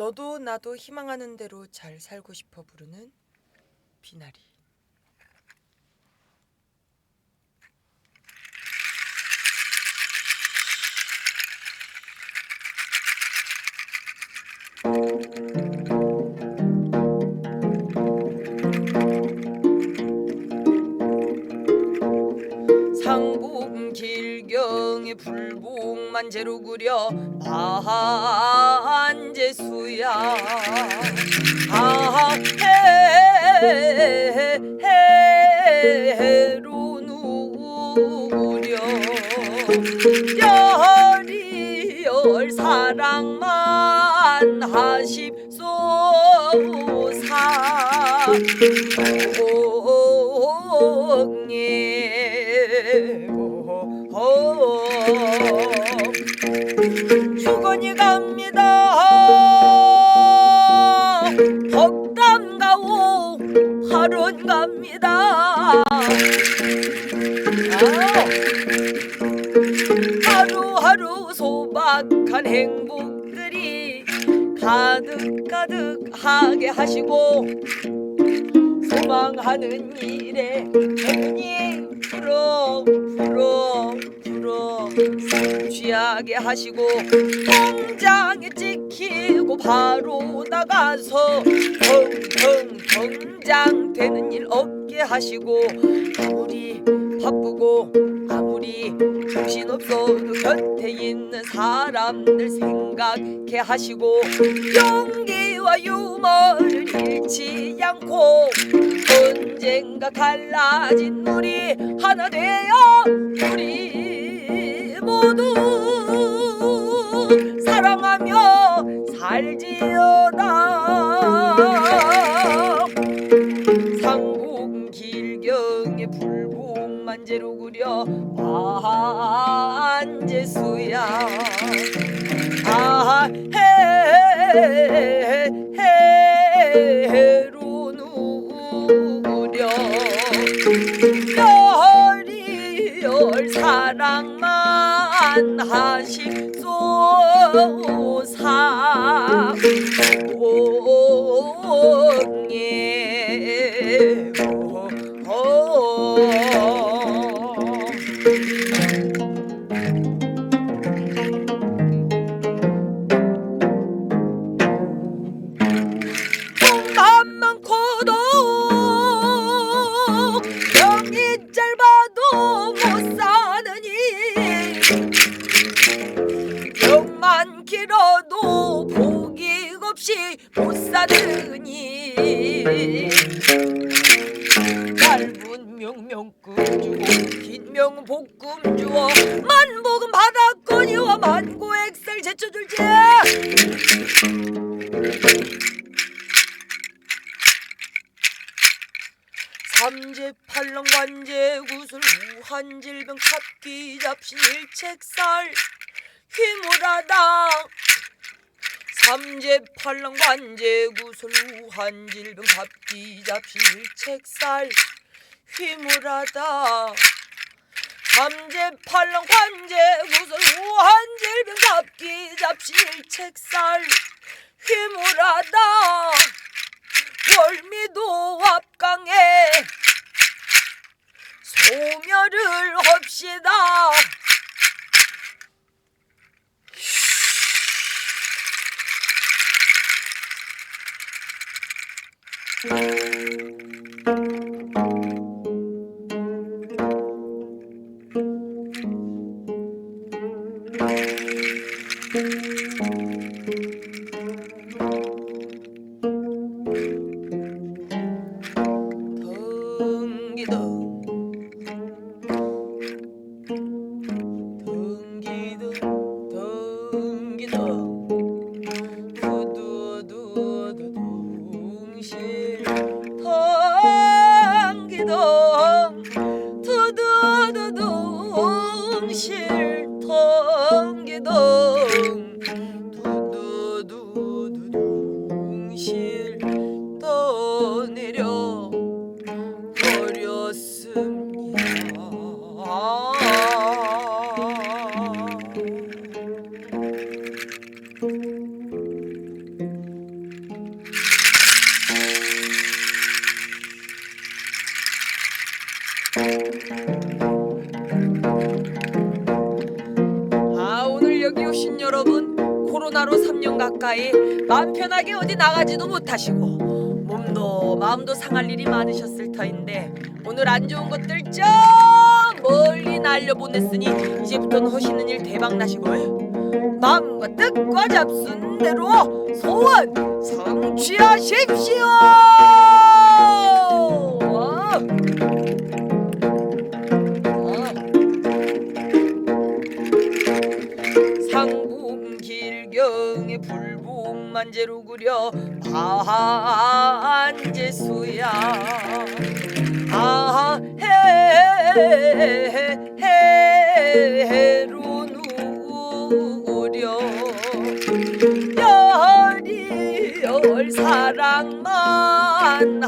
너도 나도 희망하는 대로 잘 살고 싶어 부르는 비나리. 상복 길경에 불복만 재로 그려 반제수야 아해로 누구려. 열이열 사랑만 하십소사. 공예 주거니 갑니다 하루하루 소박한 행복들이 가득가득하게 하시고 소망하는 일에 행운이 불어 불어 불어 성취하게 하시고 통장에 찍히고 바로 나가서 텅텅 통장 되는 일 없게 하시고 아무리 바쁘고 아무리 정신없어도 곁에 있는 사람들 생각해 하시고 용기와 유머를 잃지 않고 언젠가 갈라진 우리 하나 되어 우리 모두 사랑하며 살지 만 제로 그려 반제수야. 아해로 누구려? 열이열 사랑만 하십소사. 공 길어도 복이 없이 못 사느니. 짧은 명명금 주고 긴 명복금 주어 만복은 받았거니와 만고 액살 제쳐줄지. 삼재팔렁 관제 구슬 우한 질병 탑기 잡신 일책살. 휘몰하다 삼재팔렁 관제 구슬 우한 질병 탑기 잡신 일책살 휘몰하다 삼재팔렁 관제 구슬 우한 질병 탑기 잡신 일책살 휘몰하다 월미도 앞강에 소멸을 합시다. 덩기덩 두두두두둥실 덩기덩 두두두둥실 덩기덩 두두두두둥 실 떠내려 코로나로 3년 가까이 마음 편하게 어디 나가지도 못하시고 몸도 마음도 상할 일이 많으셨을 터인데 오늘 안 좋은 것들 저 멀리 날려보냈으니 이제부터는 하시는 일 대박 나시고 마음과 뜻과 잡순 대로 소원 성취하십시오. 불복만제로 그려 반제수야 아해로 누려 열이열 사랑만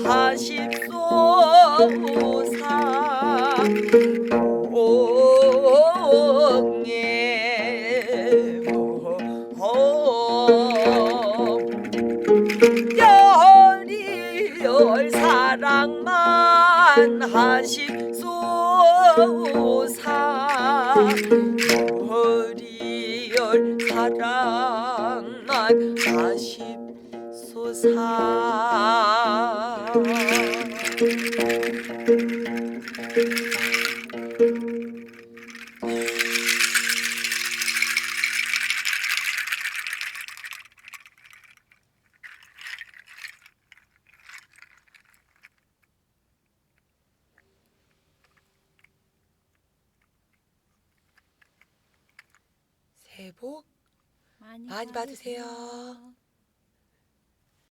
하십소사 옹에 하십소사 열이열 사랑만 하십소사 복 많이, 많이 받으세요.